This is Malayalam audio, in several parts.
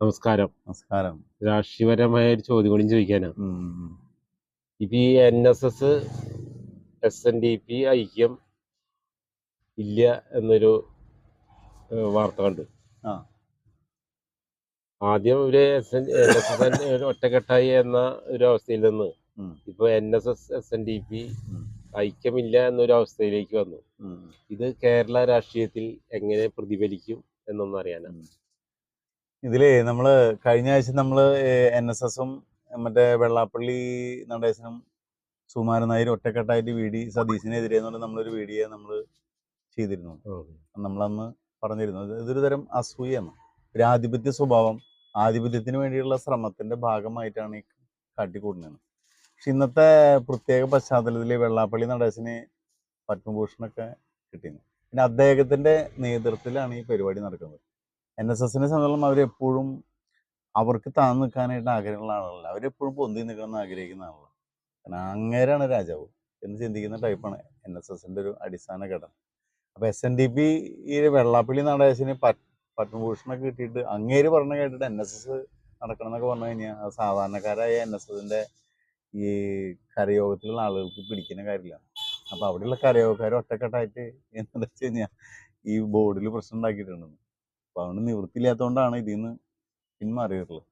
നമസ്കാരം. നമസ്കാരം. രാഷ്ട്രീയപരമായ ഒരു ചോദ്യം കൂടി ചോദിക്കാനാ. ഉം. ഇപ്പൊ ഈ N S S S N D P ഐക്യം ഇല്ല എന്നൊരു വാർത്ത കണ്ടു. ആദ്യം ഇവർ എസ് എൻ എസ് എസ് ഒറ്റക്കെട്ടായി എന്ന ഒരു അവസ്ഥയിൽ നിന്ന്. ഇപ്പൊ N S S S N D P ഐക്യമില്ല എന്നൊരു അവസ്ഥയിലേക്ക് വന്നു. ഇത് കേരള രാഷ്ട്രീയത്തിൽ എങ്ങനെ പ്രതിഫലിക്കും എന്നൊന്നും അറിയാനാണ് ഇതിൽ നമ്മൾ കഴിഞ്ഞ ആഴ്ച നമ്മൾ എൻ എസ് എസും മറ്റേ വെള്ളാപ്പള്ളി നടേശനും സുമാരൻ നായർ ഒറ്റക്കെട്ടായിട്ട് വീടി സതീശിനെതിരെ എന്നുള്ള നമ്മളൊരു വീഡിയോ നമ്മൾ ചെയ്തിരുന്നു. നമ്മളന്ന് പറഞ്ഞിരുന്നു. ഇത് ഇതൊരു തരം അസൂയാണ് ഒരു ആധിപത്യ സ്വഭാവം ആധിപത്യത്തിന് വേണ്ടിയുള്ള ശ്രമത്തിന്റെ ഭാഗമായിട്ടാണ് ഈ കാട്ടിക്കൂടുന്നത്. പക്ഷെ ഇന്നത്തെ പ്രത്യേക പശ്ചാത്തലത്തിൽ വെള്ളാപ്പള്ളി നടേശന് പത്മഭൂഷണൊക്കെ കിട്ടിയത് പിന്നെ അദ്ദേഹത്തിന്റെ നേതൃത്വത്തിലാണ് ഈ പരിപാടി നടക്കുന്നത്. എൻ എസ് എസിനെ സംബന്ധിച്ചോളം അവരെപ്പോഴും അവർക്ക് താന്ന് നിൽക്കാനായിട്ട് ആഗ്രഹമുള്ള ആളുകളല്ല അവരെപ്പോഴും പൊന്തി നിൽക്കണം ആഗ്രഹിക്കുന്ന ആളാണ് കാരണം അങ്ങേരാണ് രാജാവ് എന്ന് ചിന്തിക്കുന്ന ടൈപ്പാണ് എൻ എസ് എസിന്റെ ഒരു അടിസ്ഥാന ഘടന അപ്പോൾ എസ് എൻ ഡി പി ഈ വെള്ളാപ്പള്ളി നടേശിന് പത് പത്മഭൂഷണൊക്കെ കിട്ടിയിട്ട് അങ്ങേര് പറഞ്ഞ കേട്ടിട്ട് എൻ എസ് എസ് നടക്കണം എന്നൊക്കെ പറഞ്ഞു കഴിഞ്ഞാൽ സാധാരണക്കാരായ എൻ എസ് എസിന്റെ ഈ കരയോഗത്തിലുള്ള ആളുകൾക്ക് പിടിക്കുന്ന കാര്യമില്ല. അപ്പോൾ അവിടെയുള്ള കരയോഗക്കാർ ഒറ്റക്കെട്ടായിട്ട് എന്താ വെച്ച് കഴിഞ്ഞാൽ ഈ ബോർഡിൽ പ്രശ്നം ഉണ്ടാക്കിയിട്ടുണ്ടെന്ന് അപ്പൊ അതുകൊണ്ട് നിവൃത്തിയില്ലാത്തതുകൊണ്ടാണ് ഇതിൽ നിന്ന് പിന്മാറിയിട്ടുള്ളത്.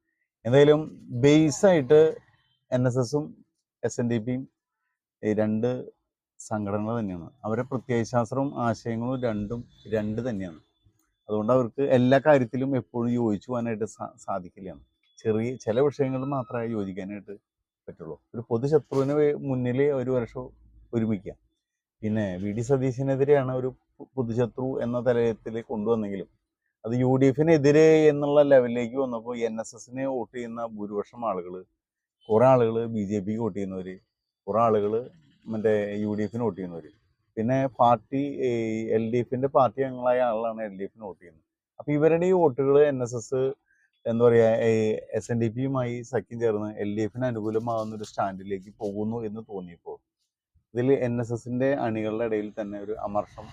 എന്തായാലും ബേസ് ആയിട്ട് എൻ എസ് എസും എസ് എൻ ഡി പിയും രണ്ട് സംഘടനകൾ തന്നെയാണ്. അവരുടെ പ്രത്യയശാസ്ത്രവും ആശയങ്ങളും രണ്ടും രണ്ട് തന്നെയാണ്. അതുകൊണ്ട് അവർക്ക് എല്ലാ കാര്യത്തിലും എപ്പോഴും യോജിച്ചു പോകാനായിട്ട് സാധിക്കില്ല ചെറിയ ചില വിഷയങ്ങളിൽ മാത്രമേ യോജിക്കാനായിട്ട് പറ്റുള്ളൂ. ഒരു പൊതുശത്രുവിന് മുന്നിൽ ഒരു വർഷം ഒരുമിക്കുക. പിന്നെ വി ഡി സതീശനെതിരെയാണ് ഒരു പൊതുശത്രു എന്ന തലത്തിൽ കൊണ്ടുവന്നെങ്കിലും അത് യു ഡി എഫിനെതിരെ എന്നുള്ള ലെവലിലേക്ക് വന്നപ്പോൾ എൻ എസ് എസിനെ വോട്ട് ചെയ്യുന്ന ഭൂരിപക്ഷം ആളുകൾ കുറേ ആളുകൾ ബി ജെ പിക്ക് വോട്ട് ചെയ്യുന്നവർ കുറേ ആളുകൾ മറ്റേ യു ഡി എഫിന് വോട്ട് ചെയ്യുന്നവർ പിന്നെ പാർട്ടി എൽ ഡി എഫിന്റെ പാർട്ടി അംഗങ്ങളായ ആളാണ് എൽ ഡി എഫിന് വോട്ട് ചെയ്യുന്നത്. അപ്പോൾ ഇവരുടെ ഈ വോട്ടുകൾ എൻ എസ് എസ് എന്താ പറയുക എസ് എൻ ഡി പിയുമായി സഖ്യം ചേർന്ന് എൽ ഡി എഫിന് അനുകൂലമാകുന്ന ഒരു സ്റ്റാൻഡിലേക്ക് പോകുന്നു എന്ന് തോന്നിയപ്പോൾ ഇതിൽ എൻ എസ് എസിന്റെ അണികളുടെ ഇടയിൽ തന്നെ ഒരു അമർഷം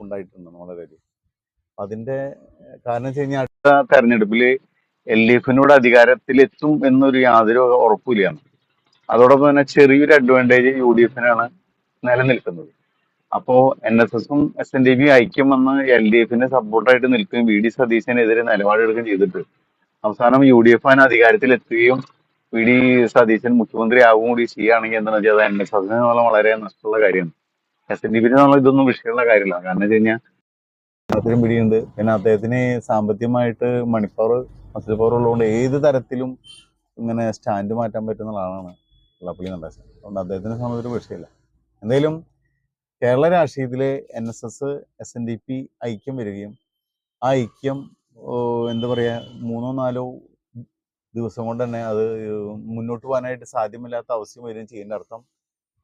ഉണ്ടായിട്ടുണ്ട് വളരെയധികം അതിന്റെ കാരണം വെച്ച് കഴിഞ്ഞാൽ അടുത്ത തെരഞ്ഞെടുപ്പിൽ എൽ ഡി എഫിനോട് അധികാരത്തിലെത്തും എന്നൊരു യാതൊരു ഉറപ്പില്ലാണ് അതോടൊപ്പം തന്നെ ചെറിയൊരു അഡ്വാന്റേജ് യു ഡി എഫിനാണ് നിലനിൽക്കുന്നത്. അപ്പോ എൻ എസ് എസും എസ് എൻ ഡി പി ഐക്യം വന്ന് എൽ ഡി എഫിന് സപ്പോർട്ടായിട്ട് നിൽക്കുകയും വി ഡി സതീശനെതിരെ നിലപാടെടുക്കുകയും ചെയ്തിട്ട് അവസാനം യു ഡി എഫ് അതിന് അധികാരത്തിലെത്തുകയും വി ഡി സതീശൻ മുഖ്യമന്ത്രി ആവുകയും കൂടി ചെയ്യുകയാണെങ്കിൽ എന്താണെന്ന് വെച്ചാൽ അത് എൻ എസ് എസിനെ വളരെ നഷ്ടമുള്ള കാര്യമാണ്. എസ് എൻ ഡി പിന്നെ ഇതൊന്നും വിഷയമുള്ള കാര്യമില്ല. കാരണം വെച്ച് കഴിഞ്ഞാൽ അദ്ദേഹത്തിന് പിടിയുണ്ട്. പിന്നെ അദ്ദേഹത്തിന് സാമ്പത്തികമായിട്ട് മണിപ്പവർ മസിൽ പവർ ഉള്ളതുകൊണ്ട് ഏത് തരത്തിലും ഇങ്ങനെ സ്റ്റാൻഡ് മാറ്റാൻ പറ്റുന്ന ആളാണ് വെള്ളാപ്പള്ളി നടേശൻ. അതുകൊണ്ട് അദ്ദേഹത്തിനെ സംബന്ധിച്ച് ഒരു വിഷയമില്ല. എന്തായാലും കേരള രാഷ്ട്രീയത്തിലെ N S S S N D P ഐക്യം വരികയും ആ ഐക്യം എന്താ പറയുക മൂന്നോ നാലോ ദിവസം കൊണ്ട് തന്നെ അത് മുന്നോട്ട് പോകാനായിട്ട് സാധ്യമല്ലാത്ത അവസ്ഥ വരികയും ചെയ്യേണ്ട അർത്ഥം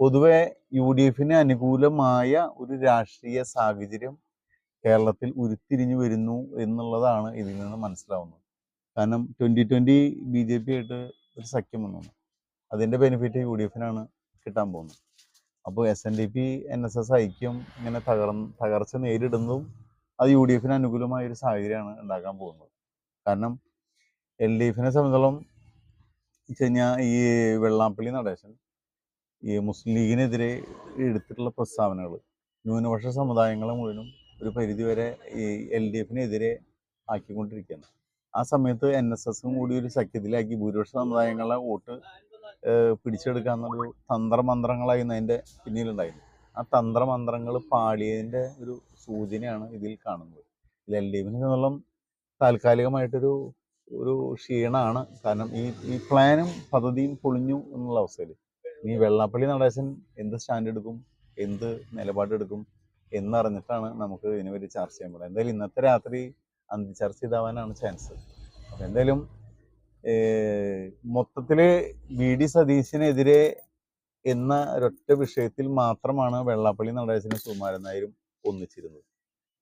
പൊതുവെ യു ഡി എഫിന് അനുകൂലമായ ഒരു രാഷ്ട്രീയ സാഹചര്യം കേരളത്തിൽ ഉരുത്തിരിഞ്ഞു വരുന്നു എന്നുള്ളതാണ് ഇതിൽ നിന്ന് മനസ്സിലാവുന്നത്. കാരണം twenty twenty B J P ആയിട്ട് ഒരു സഖ്യം വന്നു അതിന്റെ ബെനിഫിറ്റ് യു ഡി എഫിനാണ് കിട്ടാൻ പോകുന്നത്. അപ്പോൾ S N D P N S S ഐക്യം ഇങ്ങനെ തകർന്ന് തകർച്ച നേരിടുന്നതും അത് യു ഡി എഫിന് അനുകൂലമായ ഒരു സാഹചര്യമാണ് ഉണ്ടാക്കാൻ പോകുന്നത്. കാരണം എൽ ഡി എഫിനെ സംബന്ധിച്ചോളം കഴിഞ്ഞാൽ ഈ വെള്ളാപ്പള്ളി നടേശൻ ഈ മുസ്ലിം ലീഗിനെതിരെ എടുത്തിട്ടുള്ള പ്രസ്താവനകൾ ന്യൂനപക്ഷ സമുദായങ്ങളെ മുഴുവനും ഒരു പരിധിവരെ ഈ എൽ ഡി എഫിനെതിരെ ആക്കിക്കൊണ്ടിരിക്കുകയാണ്. ആ സമയത്ത് എൻ എസ് എസും കൂടി ഒരു സഖ്യത്തിലാക്കി ഭൂരിപക്ഷ സമുദായങ്ങളെ വോട്ട് ഏഹ് പിടിച്ചെടുക്കാന്നൊരു തന്ത്രമന്ത്രങ്ങളായിരുന്നു അതിന്റെ പിന്നിലുണ്ടായിരുന്നു ആ തന്ത്രമന്ത്രങ്ങൾ പാളിയതിന്റെ ഒരു സൂചനയാണ് ഇതിൽ കാണുന്നത്. ഇതിൽ എൽ ഡി എഫിനെ സംബന്ധിച്ചോളം താൽക്കാലികമായിട്ടൊരു ഒരു ക്ഷീണമാണ്. കാരണം ഈ ഈ പ്ലാനും പദ്ധതിയും പൊളിഞ്ഞു എന്നുള്ള അവസ്ഥയിൽ. ഇനി വെള്ളാപ്പള്ളി നടേശൻ എന്ത് സ്റ്റാൻഡ് എടുക്കും എന്ത് നിലപാടെടുക്കും? എന്നറിഞ്ഞിട്ടാണ് നമുക്ക് ഇതിനെ പറ്റി ചർച്ച ചെയ്യാൻ പറ്റുക എന്തായാലും ഇന്നത്തെ രാത്രി ചർച്ച ഇതാവാനാണ് ചാൻസ് അപ്പം എന്തായാലും മൊത്തത്തിൽ വി ഡി സതീശിനെതിരെ എന്ന ഒരൊറ്റ വിഷയത്തിൽ മാത്രമാണ് വെള്ളാപ്പള്ളി നടേശനും സുകുമാരൻ നായരും ഒന്നിച്ചിരുന്നത്.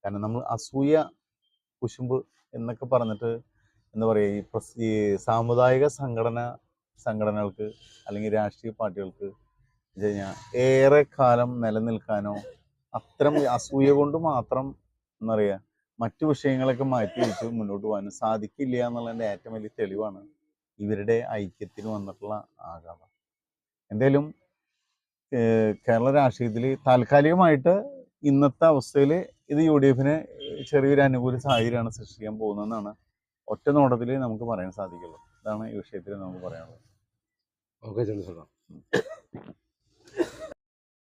കാരണം നമ്മൾ അസൂയ കുശുമ്പ് എന്നൊക്കെ പറഞ്ഞിട്ട് എന്താ പറയുക ഈ പ്രസ് ഈ സാമുദായിക സംഘടന സംഘടനകൾക്ക് അല്ലെങ്കിൽ രാഷ്ട്രീയ പാർട്ടികൾക്ക് വെച്ച് കഴിഞ്ഞാൽ ഏറെ കാലം നിലനിൽക്കാനോ അത്തരം അസൂയ കൊണ്ട് മാത്രം എന്താ പറയുക മറ്റു വിഷയങ്ങളൊക്കെ മാറ്റി വെച്ച് മുന്നോട്ട് പോകാനും സാധിക്കില്ല എന്നുള്ളതിന്റെ ഏറ്റവും വലിയ തെളിവാണ് ഇവരുടെ ഐക്യത്തിന് വന്നിട്ടുള്ള ആഘാതം. എന്തായാലും കേരള രാഷ്ട്രീയത്തിൽ താൽക്കാലികമായിട്ട് ഇന്നത്തെ അവസ്ഥയിൽ ഇത് യു ഡി എഫിന് ചെറിയൊരു അനുകൂല സാഹചര്യമാണ് സൃഷ്ടിക്കാൻ പോകുന്നതെന്നാണ് ഒറ്റ നോട്ടത്തിൽ നമുക്ക് പറയാൻ സാധിക്കുള്ളൂ. ഇതാണ് ഈ വിഷയത്തിൽ നമുക്ക് പറയാനുള്ളത്. ഓക്കെ ചന്ദ്രശേഖർ